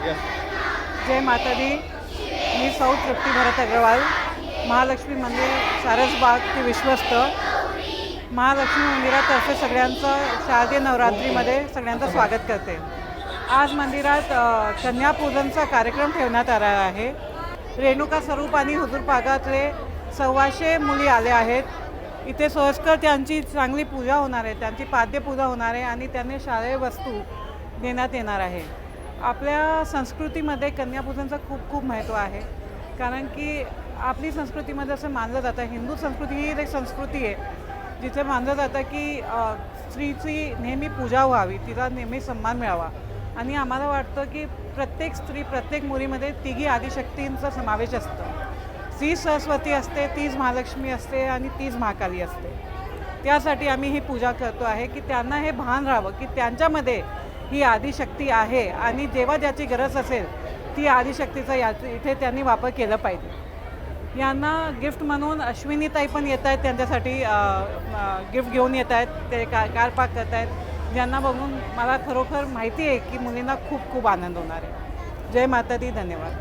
जय माता दी मी सौ तृप्ती भरत अग्रवाल. महालक्ष्मी मंदिर सारसबाग ते विश्वस्त. महालक्ष्मी मंदिरातर्फे सगळ्यांचं शारदीय नवरात्रीमध्ये सगळ्यांचं स्वागत करते. आज मंदिरात कन्यापूजनचा कार्यक्रम ठेवण्यात आला आहे. रेणुका स्वरूप आणि हुजूर पागातले सव्वाशे मुली आल्या आहेत. इथे सोयस्कर त्यांची चांगली पूजा होणार आहे त्यांची पाद्यपूजा होणार आहे आणि त्यांनी शालेय वस्तू देण्यात येणार आहे. आपल्या संस्कृतीमध्ये कन्यापूजनचं खूप खूप महत्त्व आहे. कारण की आपली संस्कृतीमध्ये असं मानलं जातं हिंदू संस्कृती ही एक संस्कृती आहे जिथे मानलं जातं की स्त्रीची नेहमी पूजा व्हावी तिला नेहमी सन्मान मिळावा. आणि आम्हाला वाटतं की प्रत्येक स्त्री प्रत्येक मुलीमध्ये तिघी आदिशक्तींचा समावेश असतो. ती सरस्वती असते तीच महालक्ष्मी असते आणि तीच महाकाली असते. त्यासाठी आम्ही ही पूजा करतो आहे की त्यांना हे भान राहावं की त्यांच्यामध्ये ही आदिशक्ती आहे आणि जेव्हा ज्याची गरज असेल ती आदिशक्तीचा या इथे त्यांनी वापर केला पाहिजे. यांना गिफ्ट म्हणून अश्विनीताई पण येत आहेत त्यांच्यासाठी गिफ्ट घेऊन येत आहेत ते का कार पार्क करत आहेत. ज्यांना बघून मला खरोखर माहिती आहे की मुलींना खूप खूप आनंद होणार आहे. जय माता दी धन्यवाद.